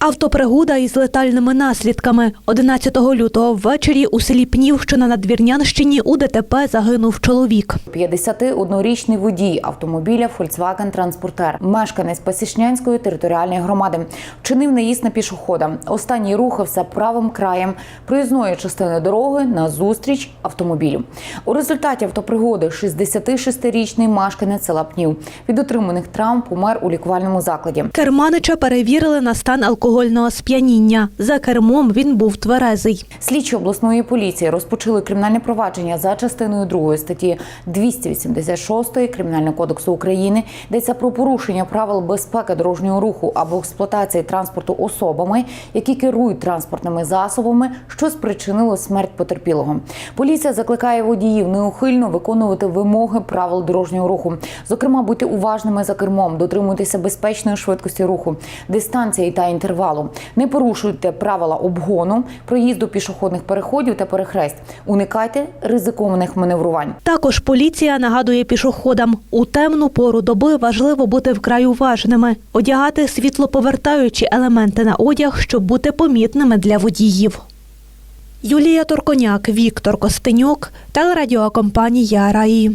Автопригода із летальними наслідками. 11 лютого ввечері у селі Пнів, що на Надвірнянщині, у ДТП загинув чоловік. 51-річний водій автомобіля Volkswagen Транспортер, мешканець Пасічнянської територіальної громади, вчинив наїзд на пішохода. Останній рухався правим краєм проїзної частини дороги на зустріч автомобілю. У результаті автопригоди 66-річний мешканець села Пнів від отриманих травм помер у лікувальному закладі. Керманича перевірили на стан алкогольного сп'яніння. За кермом він був тверезий. Слідчі обласної поліції розпочали кримінальне провадження за частиною 2 статті 286 Кримінального кодексу України. Йдеться про порушення правил безпеки дорожнього руху або експлуатації транспорту особами, які керують транспортними засобами, що спричинило смерть потерпілого. Поліція закликає водіїв неухильно виконувати вимоги правил дорожнього руху. Зокрема, бути уважними за кермом, дотримуйтеся безпечної швидкості руху, дистанції та інтервалу. Не порушуйте правила обгону, проїзду пішохідних переходів та перехрест. Уникайте ризикованих маневрувань. Також поліція нагадує пішоходам, у темну пору доби важливо бути вкрай уважними, одягати світлоповертаючі елементи на одяг, щоб бути помітними для водіїв. Юлія Торконяк, Віктор Костенюк, телерадіокомпанія Раї.